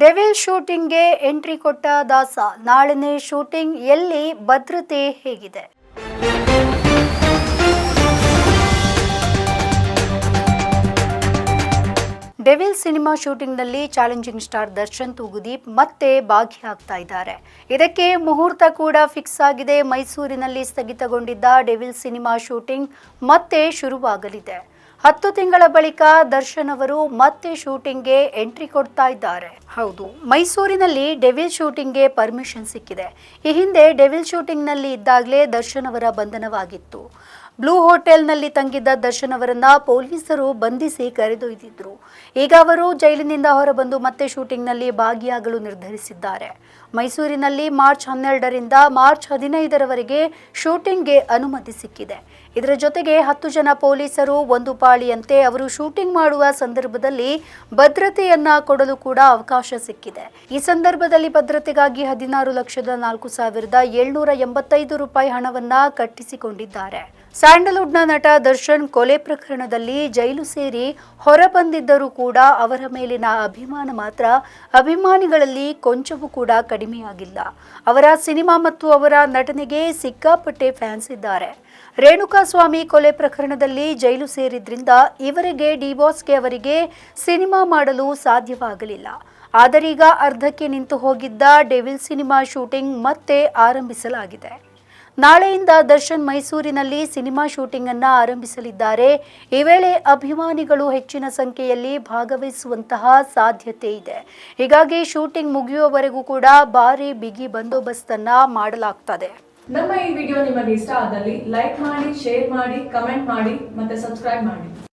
Devil ಶೂಟಿಂಗ್ಗೆ entry ಕೊಟ್ಟ ದಾಸ. ನಾಳಿನ ಶೂಟಿಂಗ್ ಎಲ್ಲಿ, ಭದ್ರತೆ ಹೇಗಿದೆ? ಡೆವಿಲ್ ಸಿನಿಮಾ ಶೂಟಿಂಗ್ನಲ್ಲಿ ಚಾಲೆಂಜಿಂಗ್ ಸ್ಟಾರ್ ದರ್ಶನ್ ತೂಗುದೀಪ್ ಮತ್ತೆ ಭಾಗಿಯಾಗ್ತಾ ಇದ್ದಾರೆ. ಇದಕ್ಕೆ ಮುಹೂರ್ತ ಕೂಡ ಫಿಕ್ಸ್ ಆಗಿದೆ. ಮೈಸೂರಿನಲ್ಲಿ ಸ್ಥಗಿತಗೊಂಡಿದ್ದ ಡೆವಿಲ್ ಸಿನಿಮಾ ಶೂಟಿಂಗ್ ಮತ್ತೆ ಶುರುವಾಗಲಿದೆ. ಹತ್ತು ತಿಂಗಳ ಬಳಿಕ ದರ್ಶನ್ ಅವರು ಮತ್ತೆ ಶೂಟಿಂಗ್ಗೆ ಎಂಟ್ರಿ ಕೊಡ್ತಾ ಇದ್ದಾರೆ. ಹೌದು, ಮೈಸೂರಿನಲ್ಲಿ ಡೆವಿಲ್ ಶೂಟಿಂಗ್ಗೆ ಪರ್ಮಿಷನ್ ಸಿಕ್ಕಿದೆ. ಈ ಹಿಂದೆ ಡೆವಿಲ್ ಶೂಟಿಂಗ್ನಲ್ಲಿ ಇದ್ದಾಗಲೇ ದರ್ಶನ್ ಅವರ ಬಂಧನವಾಗಿತ್ತು. ಬ್ಲೂ ಹೋಟೆಲ್ನಲ್ಲಿ ತಂಗಿದ್ದ ದರ್ಶನ್ ಅವರನ್ನ ಪೊಲೀಸರು ಬಂಧಿಸಿ ಕರೆದೊಯ್ದಿದ್ರು. ಈಗ ಅವರು ಜೈಲಿನಿಂದ ಹೊರಬಂದು ಮತ್ತೆ ಶೂಟಿಂಗ್ನಲ್ಲಿ ಭಾಗಿಯಾಗಲು ನಿರ್ಧರಿಸಿದ್ದಾರೆ. ಮೈಸೂರಿನಲ್ಲಿ ಮಾರ್ಚ್ ಹನ್ನೆರಡರಿಂದ ಮಾರ್ಚ್ ಹದಿನೈದರವರೆಗೆ ಶೂಟಿಂಗ್ಗೆ ಅನುಮತಿ ಸಿಕ್ಕಿದೆ. ಇದರ ಜೊತೆಗೆ ಹತ್ತು ಜನ ಪೊಲೀಸರು, ಒಂದು ಪಾಳಿಯಂತೆ ಅವರು ಶೂಟಿಂಗ್ ಮಾಡುವ ಸಂದರ್ಭದಲ್ಲಿ ಭದ್ರತೆಯನ್ನ ಕೊಡಲು ಕೂಡ ಅವಕಾಶ ಸಿಕ್ಕಿದೆ. ಈ ಸಂದರ್ಭದಲ್ಲಿ ಭದ್ರತೆಗಾಗಿ ಹದಿನಾರು ಲಕ್ಷದ ನಾಲ್ಕು ಸಾವಿರದ ಏಳ್ನೂರ ಎಂಬತ್ತೈದು ರೂಪಾಯಿ ಹಣವನ್ನ ಕಟ್ಟಿಸಿಕೊಂಡಿದ್ದಾರೆ. ಸ್ಯಾಂಡಲ್ವುಡ್ನ ನಟ ದರ್ಶನ್ ಕೊಲೆ ಪ್ರಕರಣದಲ್ಲಿ ಜೈಲು ಸೇರಿ ಹೊರಬಂದಿದ್ದರೂ ಕೂಡ ಅವರ ಮೇಲಿನ ಅಭಿಮಾನ ಮಾತ್ರ ಅಭಿಮಾನಿಗಳಲ್ಲಿ ಕೊಂಚವೂ ಕೂಡ ಕಡಿಮೆಯಾಗಿಲ್ಲ. ಅವರ ಸಿನಿಮಾ ಮತ್ತು ಅವರ ನಟನೆಗೆ ಸಿಕ್ಕಾಪಟ್ಟೆ ಫ್ಯಾನ್ಸ್ ಇದ್ದಾರೆ. ರೇಣುಕಾಸ್ವಾಮಿ ಕೊಲೆ ಪ್ರಕರಣದಲ್ಲಿ ಜೈಲು ಸೇರಿದ್ರಿಂದ ಇವರಿಗೆ ಡಿಬಾಸ್ಗೆ ಅವರಿಗೆ ಸಿನಿಮಾ ಮಾಡಲು ಸಾಧ್ಯವಾಗಲಿಲ್ಲ. ಆದರೀಗ ಅರ್ಧಕ್ಕೆ ನಿಂತು ಹೋಗಿದ್ದ ಡೆವಿಲ್ ಸಿನಿಮಾ ಶೂಟಿಂಗ್ ಮತ್ತೆ ಆರಂಭಿಸಲಾಗಿದೆ. ನಾಳೆಯಿಂದ ದರ್ಶನ್ ಮೈಸೂರಿನಲ್ಲಿ ಸಿನಿಮಾ ಶೂಟಿಂಗ್ ಅನ್ನು ಆರಂಭಿಸಲಿದ್ದಾರೆ. ಈ ವೇಳೆ ಅಭಿಮಾನಿಗಳು ಹೆಚ್ಚಿನ ಸಂಖ್ಯೆಯಲ್ಲಿ ಭಾಗವಹಿಸುವಂತಹ ಸಾಧ್ಯತೆ ಇದೆ. ಹೀಗಾಗಿ ಶೂಟಿಂಗ್ ಮುಗಿಯುವವರೆಗೂ ಕೂಡ ಭಾರಿ ಬಿಗಿ ಬಂದೋಬಸ್ತನ್ನ ಮಾಡಲಾಗ್ತದೆ. ನಮ್ಮ ಈ ವಿಡಿಯೋ ನಿಮಗೆ ಇಷ್ಟ ಆದಲ್ಲಿ ಲೈಕ್ ಮಾಡಿ, ಶೇರ್ ಮಾಡಿ, ಕಮೆಂಟ್ ಮಾಡಿ ಮತ್ತೆ ಸಬ್ಸ್ಕ್ರೈಬ್ ಮಾಡಿ.